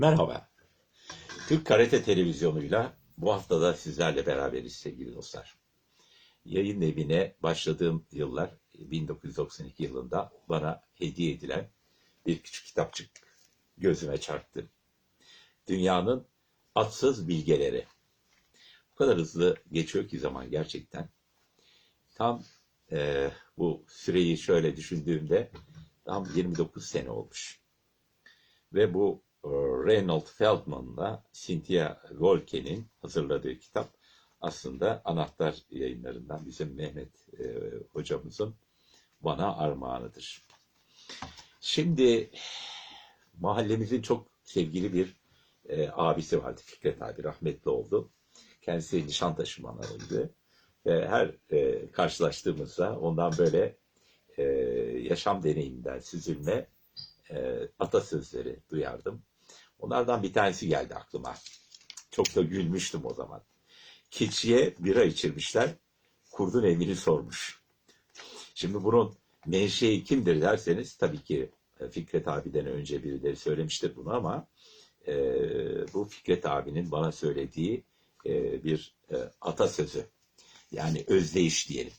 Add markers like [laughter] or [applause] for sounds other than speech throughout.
Merhaba. Türk Karate Televizyonu'yla bu hafta da sizlerle beraberiz sevgili dostlar. Yayın evine başladığım yıllar 1992 yılında bana hediye edilen bir küçük kitapçık gözüme çarptı. Dünyanın atsız bilgeleri. Bu kadar hızlı geçiyor ki zaman gerçekten. Tam eee, bu süreyi şöyle düşündüğümde tam 29 sene olmuş. Ve bu e, Reynold Feldman'la Cynthia Wolke'nin hazırladığı kitap aslında anahtar yayınlarından bizim Mehmet e, hocamızın bana armağanıdır. Şimdi mahallemizin çok sevgili bir e, abisi vardı Fikret abi rahmetli oldu. Kendisi Nişantaşı manavıydı. Ve her e, karşılaştığımızda ondan böyle e, yaşam deneyiminden süzülme e, atasözleri duyardım. Onlardan bir tanesi geldi aklıma. Çok da gülmüştüm o zaman. Keçiye bira içirmişler, kurdun evini sormuş. Şimdi bunun menşei kimdir derseniz tabii ki e, Fikret abiden önce birileri söylemiştir bunu ama e, bu Fikret abinin bana söylediği e, bir e, atasözü. Yani özdeyiş diyelim.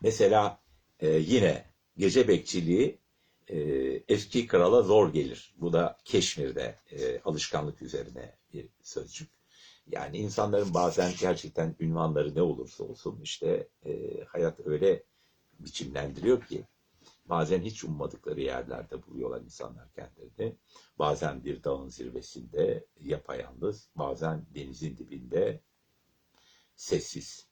Mesela e, yine gece bekçiliği e, eski krala zor gelir. Bu da Keşmir'de e, alışkanlık üzerine bir sözcük. Yani insanların bazen gerçekten ünvanları ne olursa olsun işte e, hayat öyle biçimlendiriyor ki bazen hiç ummadıkları yerlerde buluyorlar insanlar kendilerini. Bazen bir dağın zirvesinde yapayalnız, bazen denizin dibinde sessiz.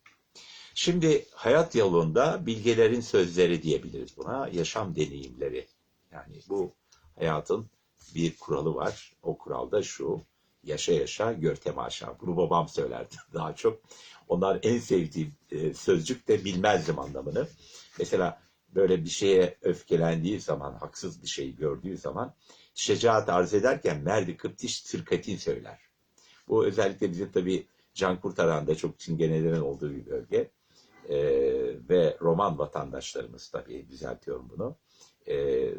Şimdi hayat yolunda bilgelerin sözleri diyebiliriz buna. Yaşam deneyimleri. Yani bu hayatın bir kuralı var. O kural da şu. Yaşa yaşa gör temaşa. Bunu babam söylerdi [laughs] daha çok. Onlar en sevdiğim e, sözcük de bilmezdim anlamını. Mesela böyle bir şeye öfkelendiği zaman, haksız bir şey gördüğü zaman şecaat arz ederken merdi kıptiş sırkatin söyler. Bu özellikle bizim tabii can kurtaranda çok çingenelerin olduğu bir bölge. Ee, ve roman vatandaşlarımız tabii düzeltiyorum bunu. Ee,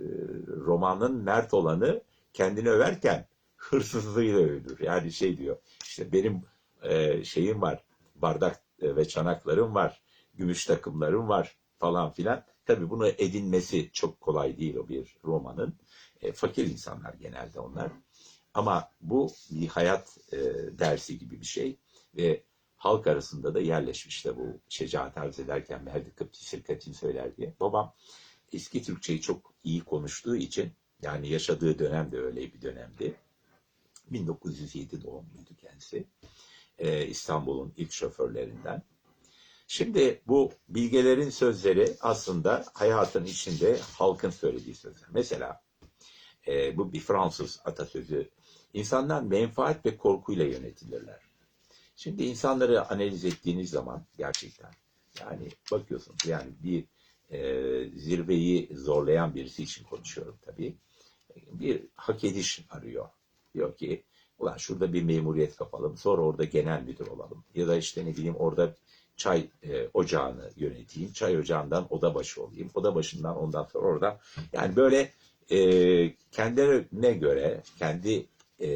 romanın mert olanı kendini överken hırsızlığıyla övülür. Yani şey diyor işte benim e, şeyim var bardak e, ve çanaklarım var gümüş takımlarım var falan filan. Tabii bunu edinmesi çok kolay değil o bir romanın. E, fakir insanlar genelde onlar. Ama bu bir hayat e, dersi gibi bir şey ve halk arasında da yerleşmiş de bu şecaat arz ederken Merdi Kıpti Sirkatin söyler diye. Babam eski Türkçeyi çok iyi konuştuğu için yani yaşadığı dönem de öyle bir dönemdi. 1907 doğumluydu kendisi. Ee, İstanbul'un ilk şoförlerinden. Şimdi bu bilgelerin sözleri aslında hayatın içinde halkın söylediği sözler. Mesela e, bu bir Fransız atasözü. İnsanlar menfaat ve korkuyla yönetilirler. Şimdi insanları analiz ettiğiniz zaman gerçekten yani bakıyorsunuz yani bir e, zirveyi zorlayan birisi için konuşuyorum tabii. Bir hak ediş arıyor. Diyor ki ulan şurada bir memuriyet kapalım sonra orada genel müdür olalım. Ya da işte ne bileyim orada çay e, ocağını yöneteyim. Çay ocağından oda başı olayım. Oda başından ondan sonra orada yani böyle e, kendilerine göre kendi e,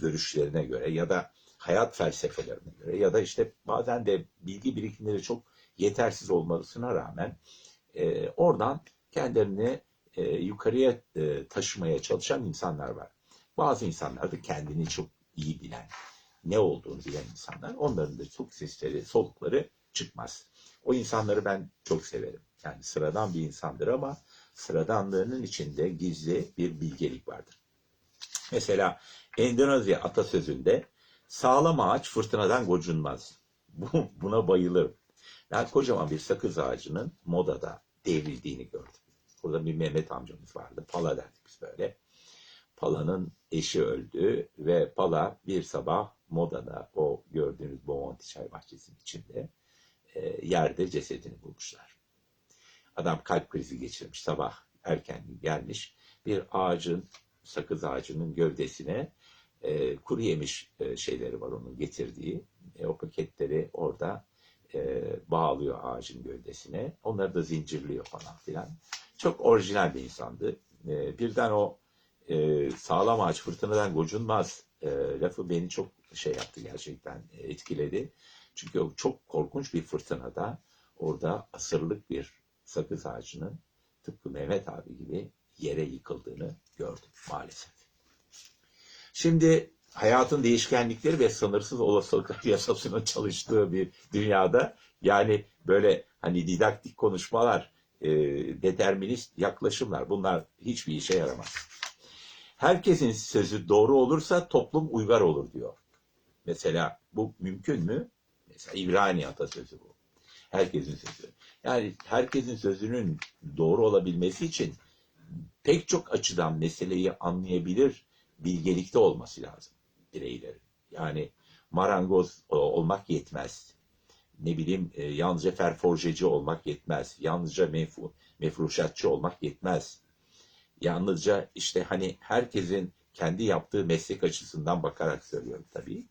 görüşlerine göre ya da hayat felsefelerine göre ya da işte bazen de bilgi birikimleri çok yetersiz olmasına rağmen e, oradan kendilerini e, yukarıya e, taşımaya çalışan insanlar var. Bazı insanlar da kendini çok iyi bilen, ne olduğunu bilen insanlar. Onların da çok sesleri, solukları çıkmaz. O insanları ben çok severim. Yani sıradan bir insandır ama sıradanlığının içinde gizli bir bilgelik vardır. Mesela Endonezya atasözünde Sağlam ağaç fırtınadan gocunmaz. Bu, buna bayılırım. Ben kocaman bir sakız ağacının modada devrildiğini gördüm. Burada bir Mehmet amcamız vardı. Pala derdik biz böyle. Pala'nın eşi öldü ve Pala bir sabah modada o gördüğünüz Bomonti çay bahçesinin içinde e, yerde cesedini bulmuşlar. Adam kalp krizi geçirmiş sabah erken gelmiş bir ağacın sakız ağacının gövdesine e, kuru yemiş e, şeyleri var onun getirdiği. E, o paketleri orada e, bağlıyor ağacın gövdesine. Onları da zincirliyor falan filan. Çok orijinal bir insandı. E, birden o e, sağlam ağaç fırtınadan gocunmaz e, lafı beni çok şey yaptı gerçekten e, etkiledi. Çünkü o çok korkunç bir fırtınada orada asırlık bir sakız ağacının tıpkı Mehmet abi gibi yere yıkıldığını gördüm maalesef. Şimdi hayatın değişkenlikleri ve sınırsız olasılıklar [laughs] yasasının çalıştığı bir dünyada yani böyle hani didaktik konuşmalar, e, determinist yaklaşımlar bunlar hiçbir işe yaramaz. Herkesin sözü doğru olursa toplum uygar olur diyor. Mesela bu mümkün mü? Mesela İbrani atasözü bu. Herkesin sözü. Yani herkesin sözünün doğru olabilmesi için pek çok açıdan meseleyi anlayabilir bilgelikte olması lazım bireylerin. Yani marangoz o- olmak yetmez. Ne bileyim e, yalnızca ferforjeci olmak yetmez. Yalnızca mefru, mefruşatçı olmak yetmez. Yalnızca işte hani herkesin kendi yaptığı meslek açısından bakarak söylüyorum tabii.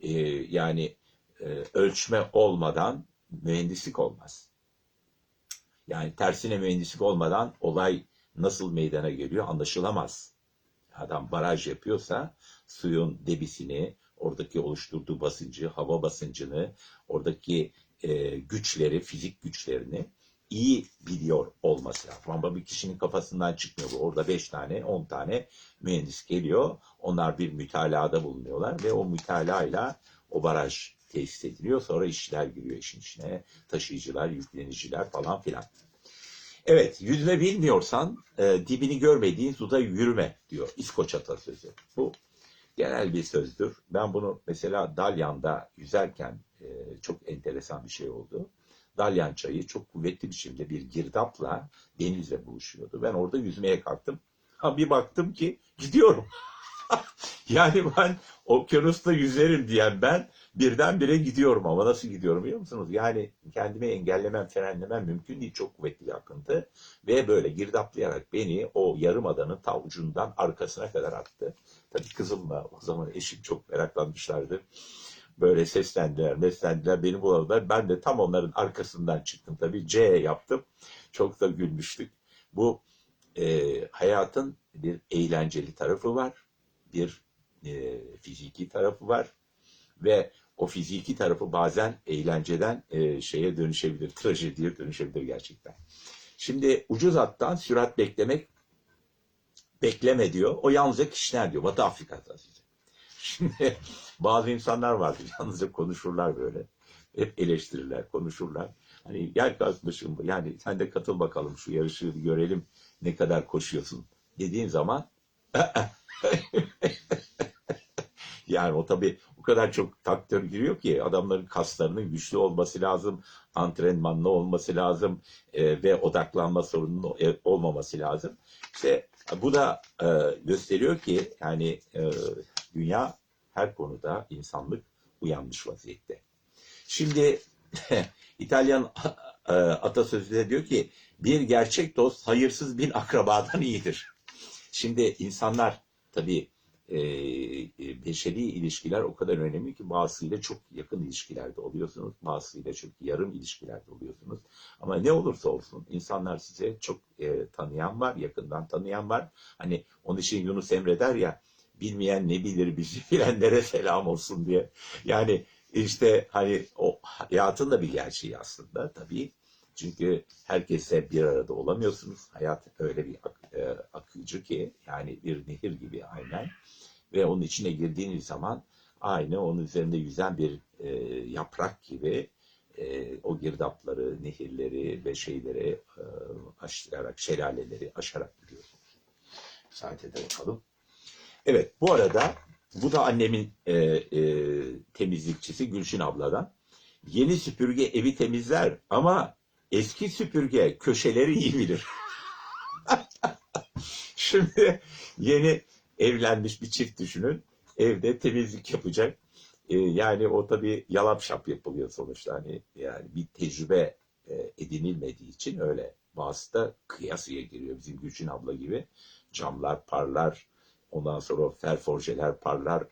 E, yani e, ölçme olmadan mühendislik olmaz. Yani tersine mühendislik olmadan olay nasıl meydana geliyor anlaşılamaz. Adam baraj yapıyorsa suyun debisini, oradaki oluşturduğu basıncı, hava basıncını, oradaki e, güçleri, fizik güçlerini iyi biliyor olması lazım. Ama bir kişinin kafasından çıkmıyor bu. Orada 5 tane, 10 tane mühendis geliyor. Onlar bir mütalaada bulunuyorlar ve o mütalayla o baraj tesis ediliyor. Sonra işçiler giriyor işin içine. Taşıyıcılar, yükleniciler falan filan. Evet, yüzme bilmiyorsan e, dibini görmediğin suda yürüme diyor İskoç atasözü. Bu genel bir sözdür. Ben bunu mesela Dalyan'da yüzerken e, çok enteresan bir şey oldu. Dalyan çayı çok kuvvetli biçimde bir girdapla denizle buluşuyordu. Ben orada yüzmeye kalktım. Ha bir baktım ki gidiyorum. [laughs] yani ben okyanusta yüzerim diyen ben birdenbire gidiyorum ama nasıl gidiyorum biliyor musunuz? Yani kendimi engellemem, frenlemem mümkün değil. Çok kuvvetli bir akıntı. Ve böyle girdaplayarak beni o yarım adanın ta ucundan arkasına kadar attı. Tabii kızımla o zaman eşim çok meraklanmışlardı. Böyle seslendiler, meslendiler, beni buladılar. Ben de tam onların arkasından çıktım tabii. C yaptım. Çok da gülmüştük. Bu e, hayatın bir eğlenceli tarafı var. Bir e, fiziki tarafı var. Ve o fiziki tarafı bazen eğlenceden e, şeye dönüşebilir, trajediye dönüşebilir gerçekten. Şimdi ucuz attan sürat beklemek bekleme diyor. O yalnızca kişiler diyor. Batı Afrika'da size. Şimdi [laughs] bazı insanlar vardır yalnızca konuşurlar böyle. Hep eleştirirler, konuşurlar. Hani gel kardeşim yani sen de katıl bakalım şu yarışı görelim ne kadar koşuyorsun dediğin zaman [laughs] [laughs] yani o tabii o kadar çok faktör giriyor ki adamların kaslarının güçlü olması lazım, antrenmanlı olması lazım e, ve odaklanma sorununun e, olmaması lazım. İşte bu da e, gösteriyor ki yani e, dünya her konuda insanlık uyanmış vaziyette. Şimdi [laughs] İtalyan e, atasözü diyor ki bir gerçek dost hayırsız bir akrabadan iyidir. Şimdi insanlar tabii e, e, beşeri ilişkiler o kadar önemli ki bazısıyla çok yakın ilişkilerde oluyorsunuz, bazısıyla çok yarım ilişkilerde oluyorsunuz. Ama ne olursa olsun insanlar size çok e, tanıyan var, yakından tanıyan var. Hani onun için Yunus Emre der ya, bilmeyen ne bilir bizi [laughs] bilenlere selam olsun diye. Yani işte hani o hayatın da bir gerçeği aslında tabii. Çünkü herkese bir arada olamıyorsunuz. Hayat öyle bir ak- e, akıcı ki yani bir nehir gibi aynen. Ve onun içine girdiğiniz zaman aynı onun üzerinde yüzen bir e, yaprak gibi e, o girdapları, nehirleri ve şeyleri e, aşarak, şelaleleri aşarak gidiyorsunuz. Müsaade de bakalım. Evet bu arada bu da annemin e, e, temizlikçisi Gülşin abladan. Yeni süpürge evi temizler ama eski süpürge köşeleri iyi bilir. [laughs] Şimdi yeni evlenmiş bir çift düşünün. Evde temizlik yapacak. E, yani o tabii yalap şap yapılıyor sonuçta. Hani yani bir tecrübe e, edinilmediği için öyle. Bazısı kıyasıya giriyor bizim Gülçin abla gibi. Camlar parlar, ondan sonra ferforjeler parlar,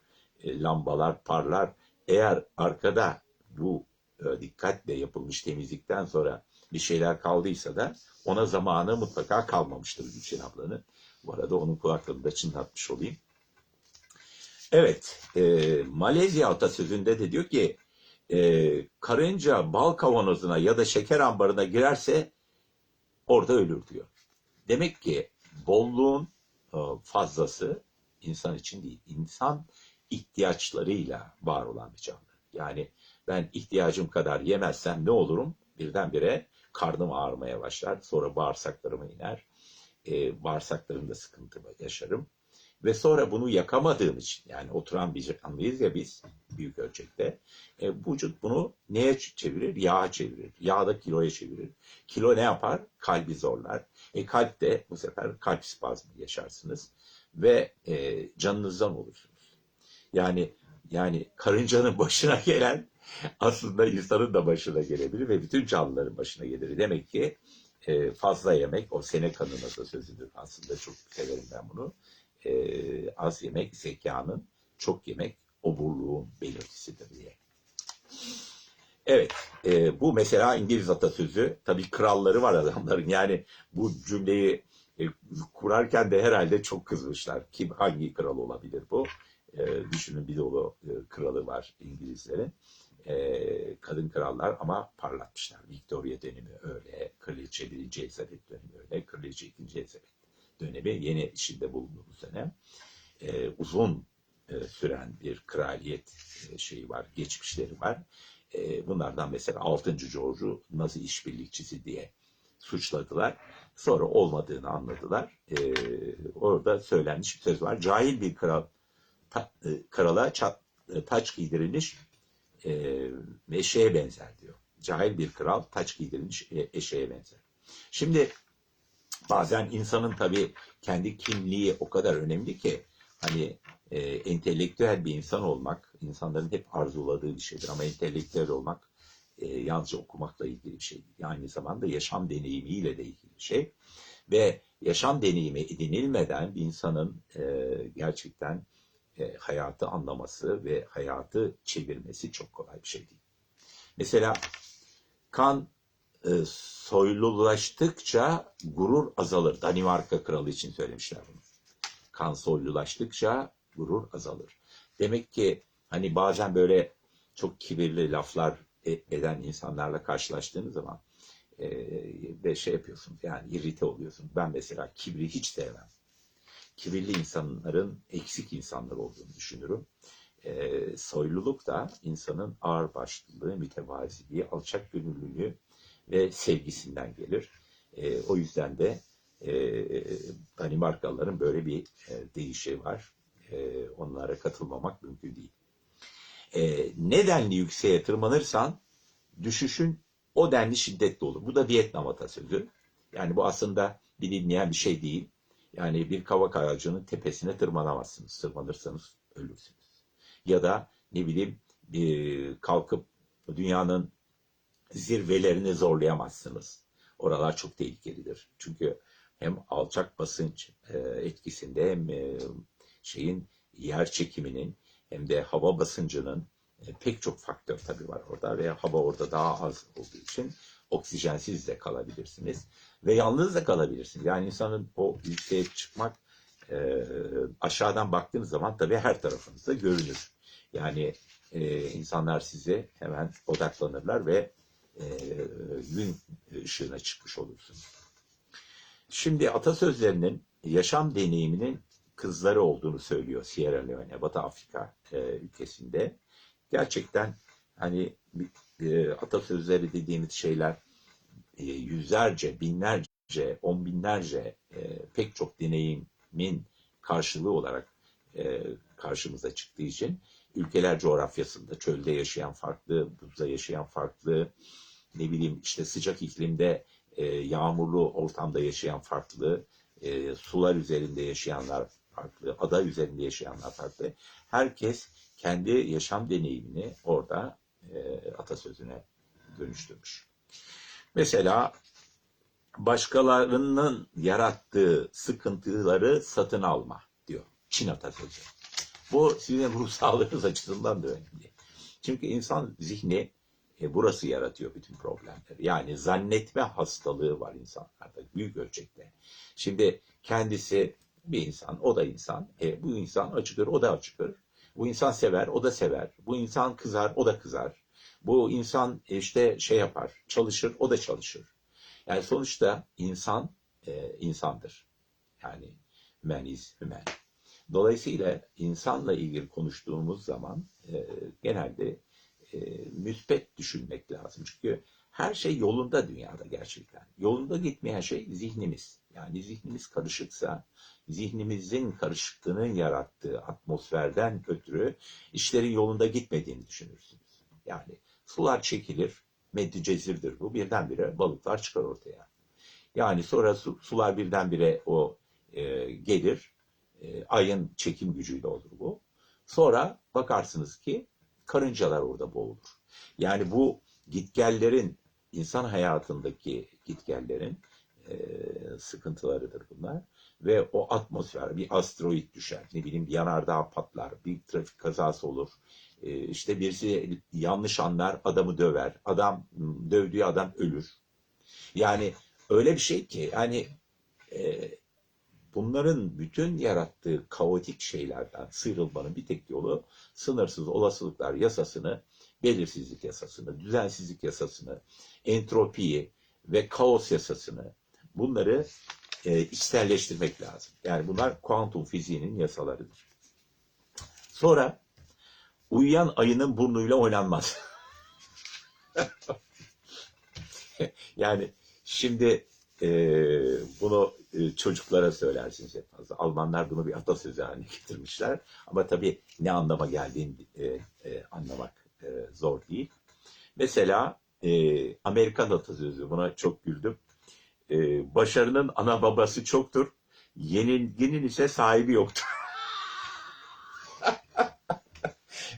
e, lambalar parlar. Eğer arkada bu e, dikkatle yapılmış temizlikten sonra bir şeyler kaldıysa da ona zamanı mutlaka kalmamıştır Gülçin ablanın. Bu arada onun kulaklarını da çınlatmış olayım. Evet, e, Malezya atasözünde de diyor ki e, karınca bal kavanozuna ya da şeker ambarına girerse orada ölür diyor. Demek ki bolluğun e, fazlası insan için değil, insan ihtiyaçlarıyla var olan bir canlı. Yani ben ihtiyacım kadar yemezsem ne olurum? Birdenbire karnım ağrımaya başlar, sonra bağırsaklarıma iner, e, bağırsaklarımda sıkıntı yaşarım. Ve sonra bunu yakamadığım için yani oturan bir canlıyız ya biz büyük ölçekte. E, vücut bunu neye çevirir? Yağa çevirir. Yağ da kiloya çevirir. Kilo ne yapar? Kalbi zorlar. E, kalp de bu sefer kalp spazmı yaşarsınız. Ve e, canınızdan olursunuz. Yani yani karıncanın başına gelen aslında insanın da başına gelebilir ve bütün canlıların başına gelir. Demek ki e, fazla yemek, o Seneca'nın da sözüdür aslında çok severim ben bunu e, az yemek zekanın, çok yemek oburluğun belirtisidir diye. Evet, e, bu mesela İngiliz atasözü. Tabii kralları var adamların. Yani bu cümleyi e, kurarken de herhalde çok kızmışlar. Kim hangi kral olabilir bu? E, düşünün bir dolu e, kralı var İngilizlerin. E, kadın krallar ama parlatmışlar. Victoria dönemi öyle, Kraliçe 1. Elizabeth dönemi öyle, Kraliçe 2. Elizabeth dönemi yeni içinde bulunduğumuz dönem e, uzun e, süren bir kraliyet e, şeyi var, geçmişleri var. E, bunlardan mesela 6. George'u Nazi işbirlikçisi diye suçladılar. Sonra olmadığını anladılar. E, orada söylenmiş bir söz var. Cahil bir kral ta, e, krala çat, e, taç giydirilmiş e, eşeğe benzer diyor. Cahil bir kral taç giydirilmiş e, eşeğe benzer. Şimdi bazen insanın tabii kendi kimliği o kadar önemli ki hani e, entelektüel bir insan olmak insanların hep arzuladığı bir şeydir ama entelektüel olmak e, yalnızca okumakla ilgili bir şey değil. Aynı zamanda yaşam deneyimiyle de ilgili bir şey. Ve yaşam deneyimi edinilmeden bir insanın e, gerçekten e, hayatı anlaması ve hayatı çevirmesi çok kolay bir şey değil. Mesela kan e, soylulaştıkça gurur azalır. Danimarka kralı için söylemişler bunu. Kan soylulaştıkça gurur azalır. Demek ki hani bazen böyle çok kibirli laflar e- eden insanlarla karşılaştığınız zaman e, ve şey yapıyorsunuz yani irite oluyorsun. Ben mesela kibri hiç sevmem. Kibirli insanların eksik insanlar olduğunu düşünürüm. E, soyluluk da insanın ağırbaşlılığı, mütevaziliği, alçak gönüllülüğü ve sevgisinden gelir. E, o yüzden de e, Danimarkalıların böyle bir e, deyişi var. E, onlara katılmamak mümkün değil. E, ne denli yükseğe tırmanırsan düşüşün o denli şiddetli olur. Bu da Vietnam atasözü. Yani bu aslında bilinmeyen bir şey değil. Yani bir kavak ağacının tepesine tırmanamazsınız. Tırmanırsanız ölürsünüz. Ya da ne bileyim bir kalkıp dünyanın zirvelerini zorlayamazsınız. Oralar çok tehlikelidir. Çünkü hem alçak basınç e, etkisinde hem e, şeyin yer çekiminin hem de hava basıncının e, pek çok faktör tabii var orada ve hava orada daha az olduğu için oksijensiz de kalabilirsiniz ve yalnız da kalabilirsiniz. Yani insanın o yükseğe çıkmak aşağıdan baktığınız zaman tabii her tarafınızda görünür. Yani insanlar size hemen odaklanırlar ve gün ışığına çıkmış olursunuz. Şimdi atasözlerinin yaşam deneyiminin kızları olduğunu söylüyor Sierra Leone, Batı Afrika e, ülkesinde. Gerçekten hani e, atasözleri dediğimiz şeyler e, yüzlerce, binlerce, on binlerce e, pek çok deneyimin karşılığı olarak e, karşımıza çıktığı için ülkeler coğrafyasında çölde yaşayan farklı, buzda yaşayan farklı, ne bileyim işte sıcak iklimde e, yağmurlu ortamda yaşayan farklı, e, sular üzerinde yaşayanlar farklı, ada üzerinde yaşayanlar farklı. Herkes kendi yaşam deneyimini orada e, atasözüne dönüştürmüş. Mesela başkalarının yarattığı sıkıntıları satın alma diyor Çin atasözü. Bu sizin ruh [laughs] sağlığınız açısından da önemli. Çünkü insan zihni e, burası yaratıyor bütün problemleri. Yani zannetme hastalığı var insanlarda büyük ölçekte. Şimdi kendisi Bir insan, o da insan. E, bu insan acıkır, o da acıkır. Bu insan sever, o da sever. Bu insan kızar, o da kızar. Bu insan e, işte şey yapar, çalışır, o da çalışır. Yani sonuçta insan e, insandır. Yani man is human. Dolayısıyla insanla ilgili konuştuğumuz zaman e, genelde e, müspet düşünmek lazım. Çünkü her şey yolunda dünyada gerçekten. Yolunda gitmeyen şey zihnimiz. Yani zihnimiz karışıksa, zihnimizin karışıklığının yarattığı atmosferden ötürü işlerin yolunda gitmediğini düşünürsünüz. Yani sular çekilir, meddi cezirdir bu. Birdenbire balıklar çıkar ortaya. Yani sonra su, sular birdenbire o e, gelir. E, ayın çekim gücüyle olur bu. Sonra bakarsınız ki karıncalar orada boğulur. Yani bu gitgellerin, insan hayatındaki gitgellerin e, sıkıntılarıdır bunlar. Ve o atmosfer, bir asteroid düşer, ne bileyim bir yanardağ patlar, bir trafik kazası olur. E, işte birisi yanlış anlar, adamı döver. Adam, dövdüğü adam ölür. Yani öyle bir şey ki, yani e, bunların bütün yarattığı kaotik şeylerden sıyrılmanın bir tek yolu sınırsız olasılıklar yasasını, belirsizlik yasasını, düzensizlik yasasını, entropiyi ve kaos yasasını bunları e, içselleştirmek lazım. Yani bunlar kuantum fiziğinin yasalarıdır. Sonra uyuyan ayının burnuyla oynanmaz. [laughs] yani şimdi e, bunu e, çocuklara söylersiniz. Almanlar bunu bir atasözü haline getirmişler. Ama tabii ne anlama geldiğini e, e, anlamak e, zor değil. Mesela e, Amerikan atasözü buna çok güldüm. E, başarının ana babası çoktur. Yenilginin ise sahibi yoktur.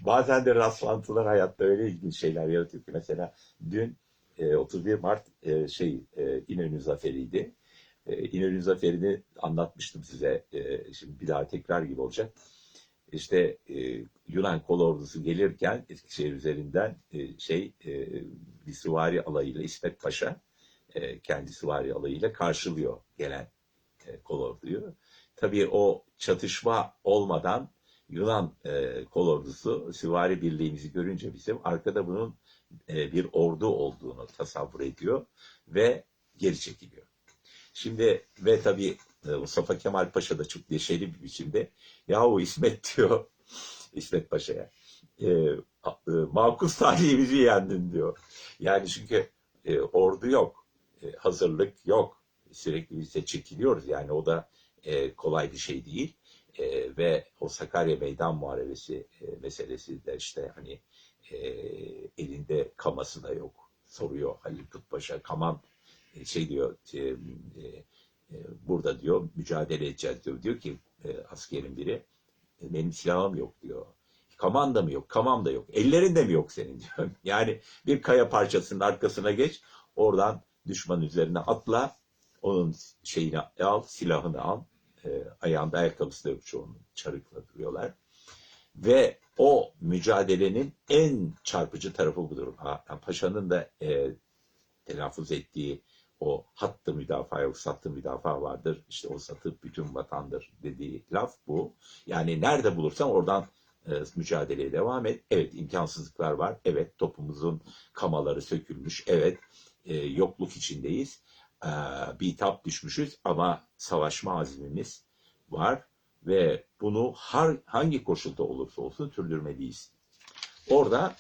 Bazen de rastlantılar hayatta öyle ilginç şeyler yaratıyor ki mesela dün e, 31 Mart e, şey e, İnönü Zaferi'ydi. E, İnönü Zaferi'ni anlatmıştım size. E, şimdi bir daha tekrar gibi olacak. İşte e, Yunan kol ordusu gelirken Eskişehir üzerinden e, şey e, bir süvari alayıyla İsmet Paşa e, kendi süvari alayıyla karşılıyor gelen e, kol orduyu. Tabii o çatışma olmadan Yunan e, kol ordusu süvari birliğimizi görünce bizim arkada bunun e, bir ordu olduğunu tasavvur ediyor ve geri çekiliyor. Şimdi ve tabii e, Mustafa Kemal Paşa da çok neşeli bir biçimde yahu İsmet [laughs] diyor İsmet Paşa'ya e, e, makus talihimizi yendin diyor. Yani çünkü e, ordu yok, e, hazırlık yok. Sürekli biz de çekiliyoruz yani o da e, kolay bir şey değil. E, ve o Sakarya Meydan Muharebesi e, meselesi de işte hani e, elinde kaması da yok. Soruyor Halil Kutbaş'a kaman e, şey diyor e, e, e, burada diyor mücadele edeceğiz diyor. Diyor ki e, askerin biri e, benim silahım yok diyor. Kaman da mı yok? Kamam da yok. Ellerinde mi yok senin [laughs] diyor. Yani bir kaya parçasının arkasına geç. Oradan düşman üzerine atla. Onun şeyini al, silahını al. E, ayağında ayakkabısı da yok çoğunun. Çarıkla duruyorlar. Ve o mücadelenin en çarpıcı tarafı budur. Ha, Paşa'nın da e, telaffuz ettiği o hattı müdafaa yok sattı müdafaa vardır. İşte o satı bütün vatandır dediği laf bu. Yani nerede bulursan oradan e, mücadeleye devam et. Evet imkansızlıklar var. Evet topumuzun kamaları sökülmüş. Evet e, yokluk içindeyiz. E, bitap düşmüşüz ama savaşma azmimiz var ve bunu har, hangi koşulda olursa olsun sürdürmeliyiz. Orada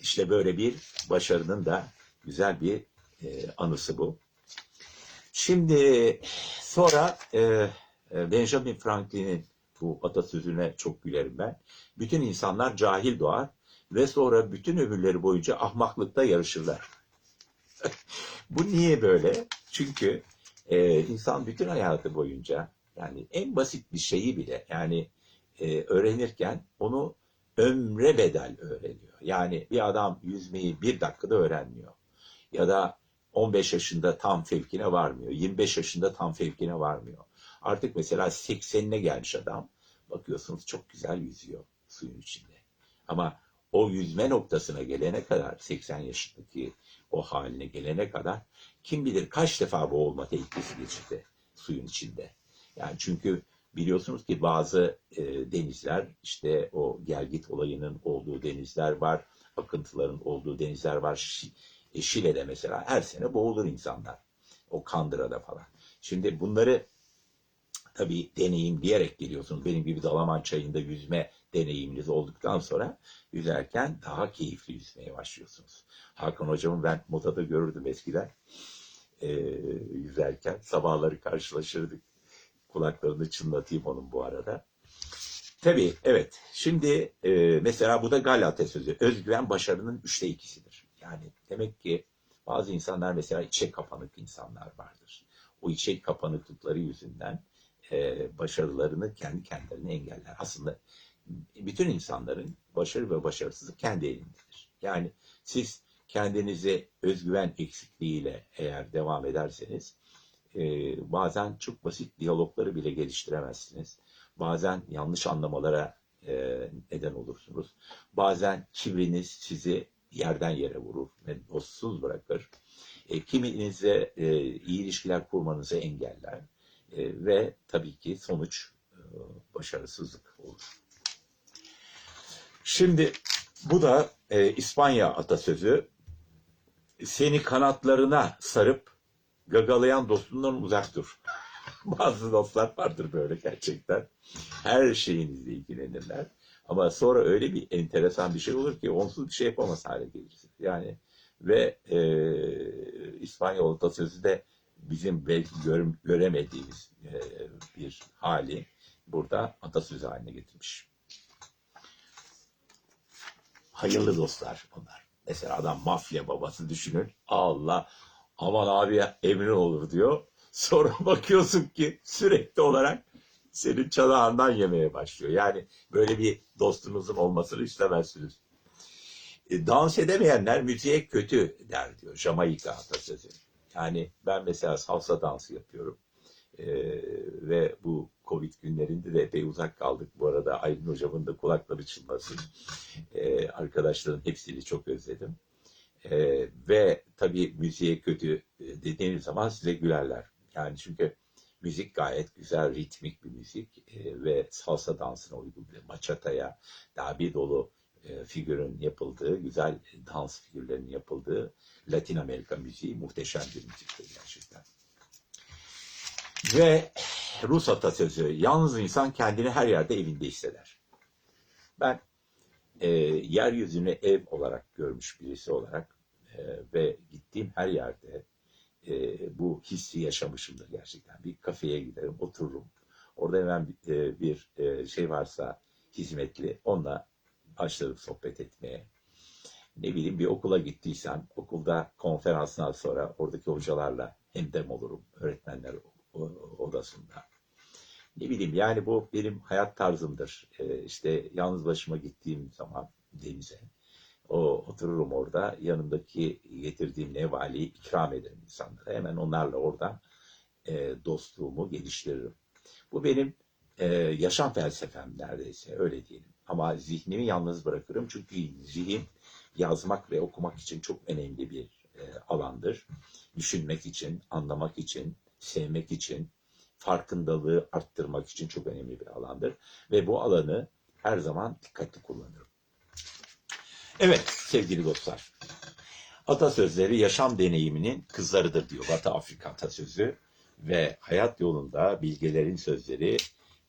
işte böyle bir başarının da güzel bir e, anısı bu. Şimdi sonra e, e, Benjamin Franklin'in bu atasözüne çok gülerim ben. Bütün insanlar cahil doğar ve sonra bütün ömürleri boyunca ahmaklıkta yarışırlar. [laughs] bu niye böyle? Çünkü e, insan bütün hayatı boyunca yani en basit bir şeyi bile yani e, öğrenirken onu ömre bedel öğreniyor. Yani bir adam yüzmeyi bir dakikada öğrenmiyor. Ya da 15 yaşında tam fevkine varmıyor. 25 yaşında tam fevkine varmıyor. Artık mesela 80'ine gelmiş adam. Bakıyorsunuz çok güzel yüzüyor suyun içinde. Ama o yüzme noktasına gelene kadar 80 yaşındaki o haline gelene kadar kim bilir kaç defa boğulma tehlikesi geçirdi suyun içinde. Yani çünkü biliyorsunuz ki bazı e, denizler işte o gelgit olayının olduğu denizler var, akıntıların olduğu denizler var. Şi- e, Şile'de mesela her sene boğulur insanlar. O Kandıra'da falan. Şimdi bunları tabii deneyimleyerek geliyorsunuz. Benim gibi Dalaman çayında yüzme deneyiminiz olduktan sonra yüzerken daha keyifli yüzmeye başlıyorsunuz. Hakan hocamı ben modada görürdüm eskiden e, yüzerken. Sabahları karşılaşırdık. Kulaklarını çınlatayım onun bu arada. Tabii evet. Şimdi e, mesela bu da Gal atasözü. Özgüven başarının üçte ikisidir. Yani demek ki bazı insanlar mesela içe kapanık insanlar vardır. O içe kapanıklıkları yüzünden e, başarılarını kendi kendilerine engeller. Aslında bütün insanların başarı ve başarısızlık kendi elindedir. Yani siz kendinizi özgüven eksikliğiyle eğer devam ederseniz e, bazen çok basit diyalogları bile geliştiremezsiniz. Bazen yanlış anlamalara e, neden olursunuz. Bazen kibriniz sizi yerden yere vurur ve dostsuz bırakır. E, kiminizle e, iyi ilişkiler kurmanızı engeller. E, ve tabii ki sonuç e, başarısızlık olur. Şimdi bu da e, İspanya atasözü. Seni kanatlarına sarıp gagalayan dostundan uzak dur. [laughs] Bazı dostlar vardır böyle gerçekten. Her şeyinizle ilgilenirler. Ama sonra öyle bir enteresan bir şey olur ki onsuz bir şey yapamaz hale gelirsiniz. Yani ve e, İspanyol atasözü de bizim belki gör, göremediğimiz e, bir hali burada atasözü haline getirmiş. Hayırlı dostlar bunlar. Mesela adam mafya babası düşünün. Allah aman abi emrin olur diyor. [laughs] Sonra bakıyorsun ki sürekli olarak senin çanağından yemeye başlıyor. Yani böyle bir dostunuzun olmasını istemezsiniz. E, dans edemeyenler müziğe kötü der diyor Jamaika atasözü. Yani ben mesela salsa dansı yapıyorum. Ee, ve bu Covid günlerinde de epey uzak kaldık. Bu arada Aylin hocamın da kulakları çınlasın. Ee, arkadaşların hepsini çok özledim. Ee, ve tabii müziğe kötü e, dediğiniz zaman size gülerler. Yani çünkü müzik gayet güzel, ritmik bir müzik e, ve salsa dansına uygun bir bachata'ya daha bir dolu e, figürün yapıldığı, güzel dans figürlerinin yapıldığı Latin Amerika müziği muhteşem bir müziktir gerçekten. Ve Rus atasözü, yalnız insan kendini her yerde evinde hisseder. Ben e, yeryüzünü ev olarak görmüş birisi olarak e, ve gittiğim her yerde e, bu hissi yaşamışımdır gerçekten. Bir kafeye giderim, otururum. Orada hemen e, bir e, şey varsa hizmetli, onunla başlarım sohbet etmeye. Ne bileyim bir okula gittiysem okulda konferansdan sonra oradaki hocalarla hemdem olurum. Öğretmenler odasında. Ne bileyim yani bu benim hayat tarzımdır. Ee, işte yalnız başıma gittiğim zaman denize o otururum orada yanımdaki getirdiğim nevaleyi ikram ederim insanlara. Hemen onlarla orada e, dostluğumu geliştiririm. Bu benim e, yaşam felsefem neredeyse öyle diyelim. Ama zihnimi yalnız bırakırım çünkü zihin yazmak ve okumak için çok önemli bir e, alandır. Düşünmek için, anlamak için, sevmek için, farkındalığı arttırmak için çok önemli bir alandır. Ve bu alanı her zaman dikkatli kullanırım. Evet sevgili dostlar. Atasözleri yaşam deneyiminin kızlarıdır diyor Batı Afrika atasözü. Ve hayat yolunda bilgelerin sözleri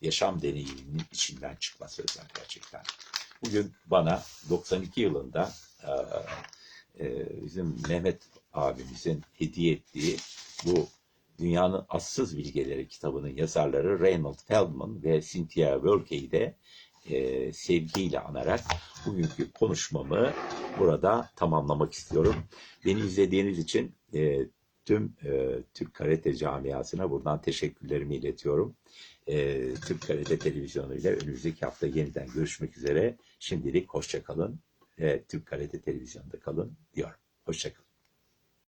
yaşam deneyiminin içinden çıkma sözler gerçekten. Bugün bana 92 yılında bizim Mehmet abimizin hediye ettiği bu Dünyanın Assız Bilgeleri kitabının yazarları Reynold Feldman ve Cynthia Wölke'yi de e, sevgiyle anarak bugünkü konuşmamı burada tamamlamak istiyorum. Beni izlediğiniz için e, tüm e, Türk Karate camiasına buradan teşekkürlerimi iletiyorum. E, Türk Karate Televizyonu ile önümüzdeki hafta yeniden görüşmek üzere. Şimdilik hoşçakalın ve Türk Karate Televizyonu'nda kalın diyorum. Hoşçakalın.